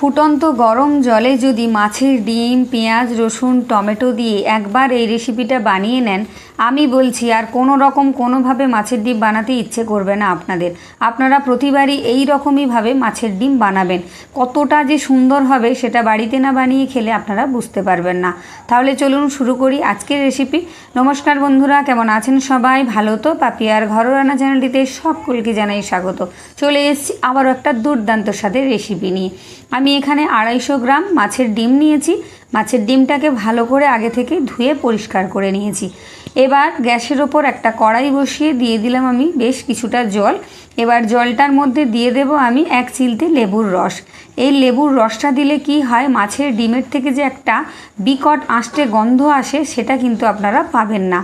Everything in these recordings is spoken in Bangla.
ফুটন্ত গরম জলে যদি মাছের ডিম, পেঁয়াজ, রসুন, টমেটো দিয়ে একবার এই রেসিপিটা বানিয়ে নেন, আমি বলছি আর কোনো রকম কোনোভাবে মাছের ডিম বানাতে ইচ্ছে করবে না আপনাদের। আপনারা প্রতিবারই এই রকমইভাবে মাছের ডিম বানাবেন। কতটা যে সুন্দর হবে সেটা বাড়িতে না বানিয়ে খেলে আপনারা বুঝতে পারবেন না। তাহলে চলুন শুরু করি আজকের রেসিপি নমস্কার বন্ধুরা, কেমন আছেন সবাই? ভালো তো? পাপিয়ার ঘরোয়া রান্না চ্যানেলটিতে সকলকে জানাই স্বাগত। চলে এসেছি আবারও একটা দুর্দান্ত স্বাদের রেসিপি নিয়ে। আমি এখানে আড়াইশো গ্রাম মাছের ডিম নিয়েছি। মাছের ডিমটাকে ভালো করে আগে থেকে ধুয়ে পরিষ্কার করে নিয়েছি। এবার গ্যাসের ওপর একটা কড়াই বসিয়ে দিয়ে দিলাম আমি বেশ কিছুটা জল। এবার জলটার মধ্যে দিয়ে দেব আমি এক চিলতে লেবুর রস। এই লেবুর রসটা দিলে কি হয়, মাছের ডিমের থেকে যে একটা বিকট আঁশটে গন্ধ আসে, সেটা কিন্তু আপনারা পাবেন না।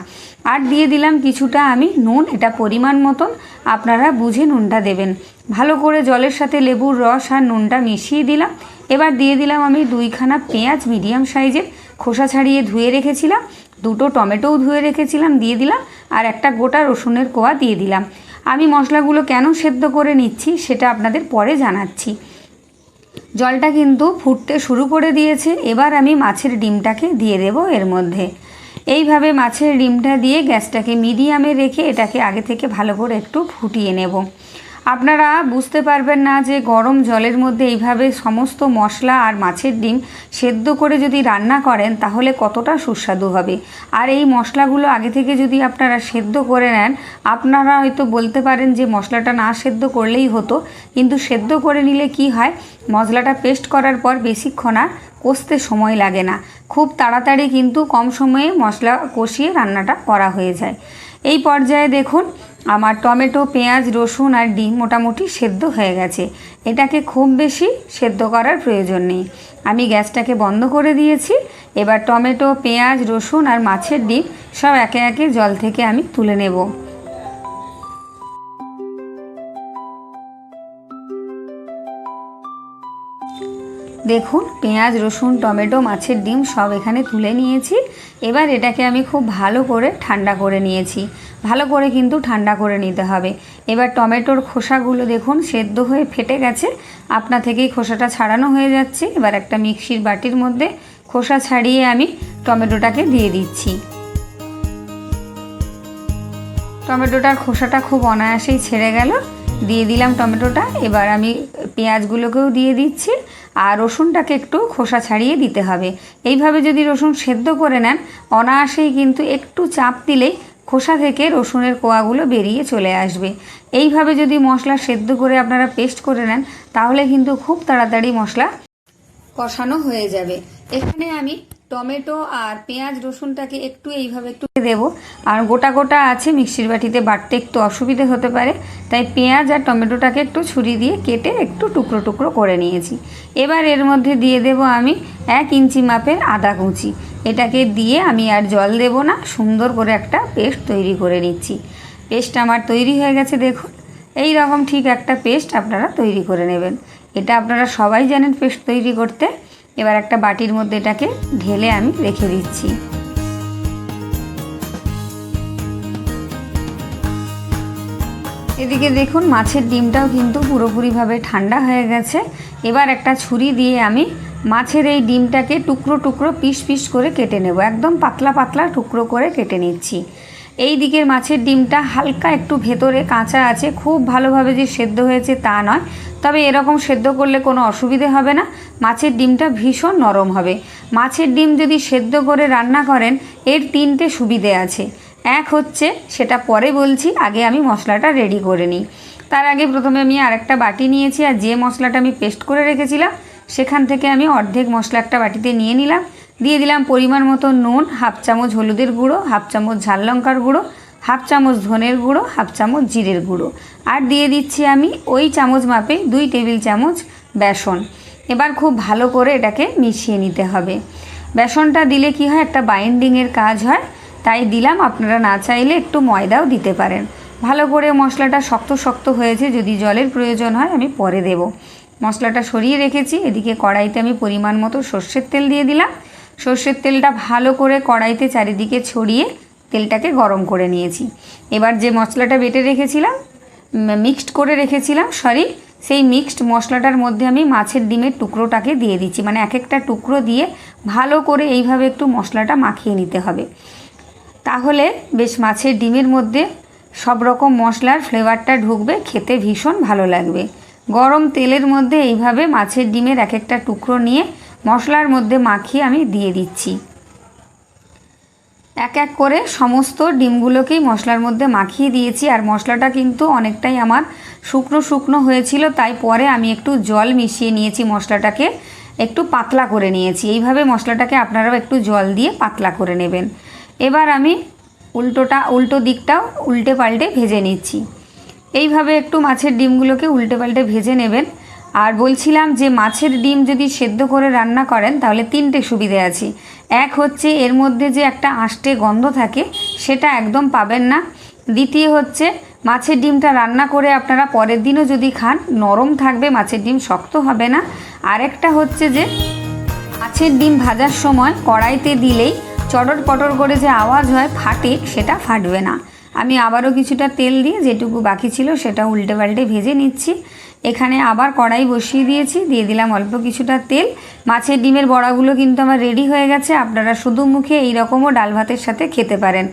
আর দিয়ে দিলাম কিছুটা আমি নুন, এটা পরিমাণ মতন। আপনারা বুঝে নুনটা দেবেন। ভালো করে জলের সাথে লেবুর রস আর নুনটা মিশিয়ে দিলাম। এবার দিয়ে দিলাম আমি দুইখানা পেঁয়াজ মিডিয়াম সাইজের খোসা ছাড়িয়ে ধুয়ে রেখেছিলাম। দুটো টমেটোও ধুয়ে রেখেছিলাম, দিয়ে দিলাম। আর একটা গোটা রসুনের কোয়া দিয়ে দিলাম। আমি মশলাগুলো কেন সেদ্ধ করে নিচ্ছি সেটা আপনাদের পরে জানাচ্ছি। জলটা কিন্তু ফুটতে শুরু করে দিয়েছে। এবার আমি মাছের ডিমটাকে দিয়ে দেব এর মধ্যে। এইভাবে মাছের ডিমটা দিয়ে গ্যাসটাকে মিডিয়ামে রেখে এটাকে আগে থেকে ভালো করে একটু ফুটিয়ে নেব। আপনারা বুঝতে পারবেন না যে গরম জলের মধ্যে এইভাবে সমস্ত মশলা আর মাছের ডিম সেদ্ধ করে যদি রান্না করেন, তাহলে কতটা সুস্বাদু হবে। আর এই মশলাগুলো আগে থেকে যদি আপনারা সেদ্ধ করে নেন, আপনারা হয়তো বলতে পারেন যে মশলাটা না সেদ্ধ করলেই হতো, কিন্তু সেদ্ধ করে নিলে কি হয়? মশলাটা পেস্ট করার পর বেশিক্ষণ আর কষতে সময় লাগে না। খুব তাড়াতাড়ি কিন্তু কম সময়ে মশলা কষিয়ে রান্নাটা করা হয়ে যায়। এই পর্যায়ে দেখুন, আমার টমেটো, পেঁয়াজ, রসুন আর ডিম মোটামুটি সেদ্ধ হয়ে গেছে। এটাকে খুব বেশি সেদ্ধ করার প্রয়োজন নেই। আমি গ্যাসটাকে বন্ধ করে দিয়েছি। এবার টমেটো, পেঁয়াজ, রসুন আর মাছের ডিম সব একে একে জল থেকে আমি তুলে নেব। দেখুন, পেঁয়াজ, রসুন, টমেটো, মাছের ডিম সব এখানে তুলে নিয়েছি। এবার এটাকে আমি খুব ভালো করে ঠান্ডা করে নিয়েছি। ভালো করে কিন্তু ঠান্ডা করে নিতে হবে। এবার টমেটোর খোসাগুলো দেখুন, সেদ্ধ হয়ে ফেটে গেছে। আপনা থেকেই খোসাটা ছাড়ানো হয়ে যাচ্ছে। এবার একটা মিক্সির বাটির মধ্যে খোসা ছাড়িয়ে আমি টমেটোটাকে দিয়ে দিচ্ছি। টমেটোটার খোসাটা খুব অনায়াসেই ছেড়ে গেল। দিয়ে দিলাম টমেটোটা। এবার আমি পেঁয়াজগুলোকেও দিয়ে দিচ্ছি। আর রসুনটাকে একটু খোসা ছাড়িয়ে দিতে হবে। এইভাবে যদি রসুন সেদ্ধ করে নেন, অনায়াসেই কিন্তু একটু চাপ দিলেই খোসা থেকে রসুনের কোয়াগুলো বেরিয়ে চলে আসবে। এইভাবে যদি মশলা সেদ্ধ করে আপনারা পেস্ট করে নেন, তাহলে কিন্তু খুব তাড়াতাড়ি মশলা কষানো হয়ে যাবে। এখানে আমি টমেটো আর পেঁয়াজ, রসুনটাকে একটু এইভাবে একটু দেব। আর গোটা গোটা আছে মিক্সির বাটিতে, বাটতে একটু অসুবিধে হতে পারে। তাই পেঁয়াজ আর টমেটোটাকে একটু ছুরি দিয়ে কেটে একটু টুকরো টুকরো করে নিয়েছি। এবার এর মধ্যে দিয়ে দেব আমি এক ইঞ্চি মাপের আদা কুচি। এটাকে দিয়ে আমি আর জল দেব না, সুন্দর করে একটা পেস্ট তৈরি করে নিচ্ছি। পেস্ট আমার তৈরি হয়ে গেছে, দেখুন। এই রকম ঠিক একটা পেস্ট আপনারা তৈরি করে নেবেন। এটা আপনারা সবাই জানেন পেস্ট তৈরি করতে। এবার একটা বাটির মধ্যে এটাকে ঢেলে আমি রেখে দিচ্ছি। এদিকে দেখুন, মাছের ডিমটাও কিন্তু পুরোপুরিভাবে ঠান্ডা হয়ে গেছে। এবার একটা ছুরি দিয়ে আমি মাছের এই ডিমটাকে টুকরো টুকরো পিস পিস করে কেটে নেব। একদম পাতলা পাতলা টুকরো করে কেটে নিচ্ছি। এই দিকের মাছের ডিমটা হালকা একটু ভেতরে কাঁচা আছে, খুব ভালোভাবে যে সেদ্ধ হয়েছে তা নয়। তবে এরকম সেদ্ধ করলে কোনো অসুবিধে হবে না, মাছের ডিমটা ভীষণ নরম হবে। মাছের ডিম যদি সেদ্ধ করে রান্না করেন, এর তিনটে সুবিধে আছে। এক হচ্ছে, সেটা পরে বলছি, আগে আমি মশলাটা রেডি করে নিই। তার আগে প্রথমে আমি আরেকটা বাটি নিয়েছি, আর যে মশলাটা আমি পেস্ট করে রেখেছিলাম, সেখান থেকে আমি অর্ধেক মশলা একটা বাটিতে নিয়ে নিলাম। দিয়ে দিলাম পরিমাণ মতো নুন, হাফ চামচ হলুদের গুঁড়ো, হাফ চামচ ঝাল লঙ্কার গুঁড়ো, হাফ চামচ ধনের গুঁড়ো, হাফ চামচ জিরের গুঁড়ো। আর দিয়ে দিচ্ছি আমি ওই চামচ মাপে দুই টেবিল চামচ বেসন। এবার খুব ভালো করে এটাকে মিশিয়ে নিতে হবে। বেসনটা দিলে কি হয়, একটা বাইন্ডিংয়ের কাজ হয়। তাই দিলাম, আপনারা না চাইলে একটু ময়দাও দিতে পারেন। ভালো করে মশলাটা শক্ত শক্ত হয়েছে, যদি জলের প্রয়োজন হয় আমি পরে দেব। মশলাটা সরিয়ে রেখেছি, এদিকে কড়াইতে আমি পরিমাণ মতো সর্ষের তেল দিয়ে দিলাম। সর্ষের তেলটা ভালো করে কড়াইতে চারিদিকে ছড়িয়ে তেলটাকে গরম করে নিয়েছি। এবার যে মশলাটা বেটে রেখেছিলাম মিক্সড করে রেখেছিলাম সরি সেই মিক্সড মশলাটার মধ্যে আমি মাছের ডিমের টুকরোটাকে দিয়ে দিচ্ছি। মানে এক একটা টুকরো দিয়ে ভালো করে এইভাবে একটু মশলাটা মাখিয়ে নিতে হবে। তাহলে বেশ মাছের ডিমের মধ্যে সব রকম মশলার ফ্লেভারটা ঢুকবে, খেতে ভীষণ ভালো লাগবে। গরম তেলের মধ্যে এইভাবে মাছের ডিমের এক একটা টুকরো নিয়ে মশলার মধ্যে মাখিয়ে আমি দিয়ে দিচ্ছি। এক এক করে সমস্ত ডিমগুলোকেই মশলার মধ্যে মাখিয়ে দিয়েছি আর মশলাটা কিন্তু অনেকটাই আমার শুকনো শুকনো হয়েছিল, তাই পরে আমি একটু জল মিশিয়ে নিয়েছি মশলাটাকে, একটু পাতলা করে নিয়েছি। এইভাবে মশলাটাকে আপনারাও একটু জল দিয়ে পাতলা করে নেবেন। এবার আমি উল্টোটা, উল্টো দিকটাও উল্টে পাল্টে ভেজে নিচ্ছি। এইভাবে একটু মাছের ডিমগুলোকে উল্টে পাল্টে ভেজে নেবেন। আর বলছিলাম যে মাছের ডিম যদি সেদ্ধ করে রান্না করেন, তাহলে তিনটে সুবিধে আছে। এক হচ্ছে এর মধ্যে যে একটা আষ্টে গন্ধ থাকে, সেটা একদম পাবেন না। দ্বিতীয় হচ্ছে মাছের ডিমটা রান্না করে আপনারা পরের দিনও যদি খান, নরম থাকবে, মাছের ডিম শক্ত হবে না। আরেকটা হচ্ছে যে মাছের ডিম ভাজার সময় কড়াইতে দিলেই চটর পটর করে যে আওয়াজ হয় ফাটে, সেটা ফাটবে না। আমি আবারও কিছুটা তেল দিয়ে যেটুকু বাকি ছিল, সেটা উল্টে পাল্টে ভেজে নিচ্ছি। এখানে আবার কড়াই বসিয়ে দিয়েছি, দিয়ে দিলাম অল্প কিছুটা তেল। মাছের ডিমের বড়াগুলো কিন্তু আমার রেডি হয়ে গেছে, আপনারা শুধু মুখে এই রকমও ডাল ভাতের সাথে খেতে পারেন।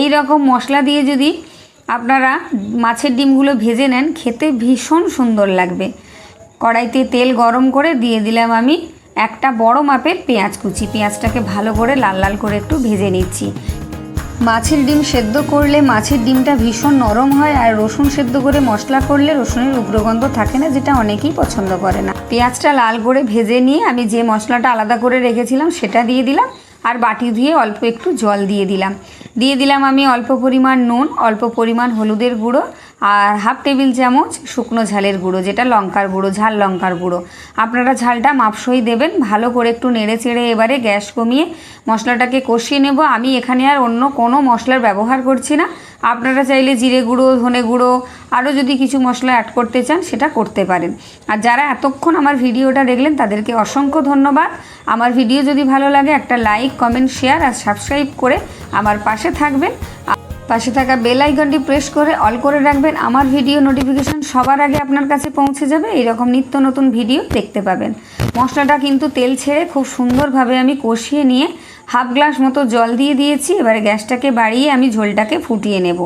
এই রকম মশলা দিয়ে যদি আপনারা মাছের ডিমগুলো ভেজে নেন, খেতে ভীষণ সুন্দর লাগবে। কড়াইতে তেল গরম করে দিয়ে দিলাম আমি একটা বড় মাপের পেঁয়াজ কুচি। পেঁয়াজটাকে ভালো করে লাল লাল করে একটু ভেজে নিচ্ছি। মাছের ডিম সেদ্ধ করলে মাছের ডিমটা ভীষণ নরম হয় আর রসুন সেদ্ধ করে মশলা করলে রসুনের উগ্রগন্ধ থাকে না, যেটা অনেকেই পছন্দ করে না। পেঁয়াজটা লাল করে ভেজে নিয়ে আমি যে মশলাটা আলাদা করে রেখেছিলাম সেটা দিয়ে দিলাম আর বাটি ধুয়ে অল্প একটু জল দিয়ে দিলাম। দিয়ে দিলাম আমি অল্প পরিমাণ নুন, অল্প পরিমাণ হলুদের গুঁড়ো আর হাফ টেবিল চামচ শুকনো ঝালের গুঁড়ো, যেটা লঙ্কার গুঁড়ো, ঝাল লঙ্কার গুঁড়ো। আপনারা ঝালটা মাপসই দেবেন, ভালো করে একটু নেড়ে চেড়ে এবারে গ্যাস কমিয়ে মশলাটাকে কষিয়ে নেব। আমি এখানে আর অন্য কোনো মশলার ব্যবহার করছি না। আপনারা চাইলে জিরে গুঁড়ো, ধনে গুঁড়ো আরও যদি কিছু মশলা অ্যাড করতে চান, সেটা করতে পারেন। আর যারা এতক্ষণ আমার ভিডিওটা দেখলেন, তাদেরকে অসংখ্য ধন্যবাদ। আমার ভিডিও যদি ভালো লাগে, একটা লাইক কমেন্ট শেয়ার আর সাবস্ক্রাইব করে আমার পাশে থাকবেন। পাশে থাকা বেল আইকনটি প্রেস করে অল করে রাখবেন। আমার ভিডিও নোটিফিকেশন সবার আগে আপনার কাছে পৌঁছে যাবে এরকম নিত্য নতুন ভিডিও দেখতে পাবেন। মশলাটা কিন্তু তেল ছেড়ে খুব সুন্দরভাবে আমি কষিয়ে নিয়ে হাফ গ্লাস মতো জল দিয়ে দিয়েছি। এবারে গ্যাসটাকে বাড়িয়ে আমি ঝোলটাকে ফুটিয়ে নেব।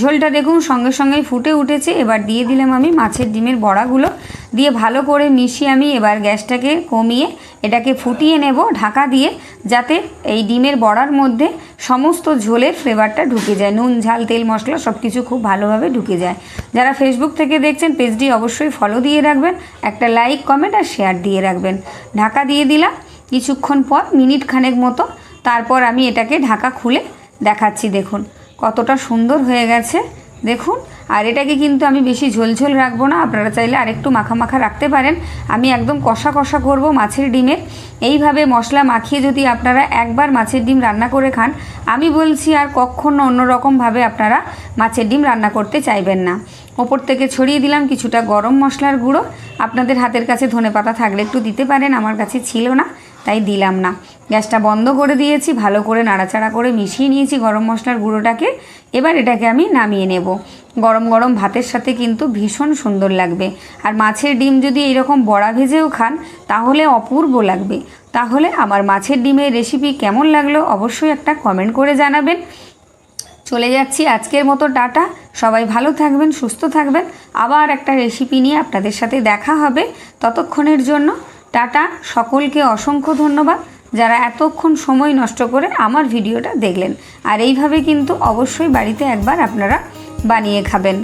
ঝোলটা দেখুন সঙ্গে সঙ্গেই ফুটে উঠেছে। এবার দিয়ে দিলাম আমি মাছের ডিমের বড়াগুলো। দিয়ে ভালো করে মিশিয়ে আমি এবার গ্যাসটাকে কমিয়ে এটাকে ফুটিয়ে নেব ঢাকা দিয়ে, যাতে এই ডিমের বড়ার মধ্যে সমস্ত ঝোলের ফ্লেভারটা ঢুকে যায়। নুন, ঝাল, তেল, মশলা সব কিছু খুব ভালোভাবে ঢুকে যায়। যারা ফেসবুক থেকে দেখছেন, পেজটি অবশ্যই ফলো দিয়ে রাখবেন, একটা লাইক কমেন্ট আর শেয়ার দিয়ে রাখবেন। ঢাকা দিয়ে দিলাম, কিছুক্ষণ পর মিনিট খানেক মতো, তারপর আমি এটাকে ঢাকা খুলে দেখাচ্ছি, দেখুন। কতটা সুন্দর হয়ে গেছে, দেখুন। আর এটাকে কিন্তু আমি বেশি ঝোলঝোল রাখব না, আপনারা চাইলে আরেকটু মাখা মাখা রাখতে পারেন। আমি একদম কষা কষা করব মাছের ডিমের এইভাবে মশলা মাখিয়ে যদি আপনারা একবার মাছের ডিম রান্না করে খান, আমি বলছি আর কখনো অন্যরকমভাবে আপনারা মাছের ডিম রান্না করতে চাইবেন না। ওপর থেকে ছড়িয়ে দিলাম কিছুটা গরম মশলার গুঁড়ো। আপনাদের হাতের কাছে ধনে পাতা থাকলে একটু দিতে পারেন, আমার কাছে ছিল না, তাই দিলাম না। গ্যাসটা বন্ধ করে দিয়েছি, ভালো করে নাড়াচাড়া করে মিশিয়ে নিয়েছি গরম মশলার গুঁড়োটাকে। এবার এটাকে আমি নামিয়ে নেব। গরম গরম ভাতের সাথে কিন্তু ভীষণ সুন্দর লাগবে। আর মাছের ডিম যদি এরকম বড়া ভেজেও খান, তাহলে অপূর্ব লাগবে। তাহলে আমার মাছের ডিমের রেসিপি কেমন লাগল অবশ্যই একটা কমেন্ট করে জানাবেন। চলে যাচ্ছি আজকের মতো টাটা। সবাই ভালো থাকবেন, সুস্থ থাকবেন। আবার একটা রেসিপি নিয়ে আপনাদের সাথে দেখা হবে ততক্ষণের জন্য। টাটা। সকলকে অসংখ্য ধন্যবাদ যারা এতক্ষণ সময় নষ্ট করে আমার ভিডিওটা দেখলেন। আর এইভাবে কিন্তু অবশ্যই বাড়িতে একবার আপনারা বানিয়ে খাবেন।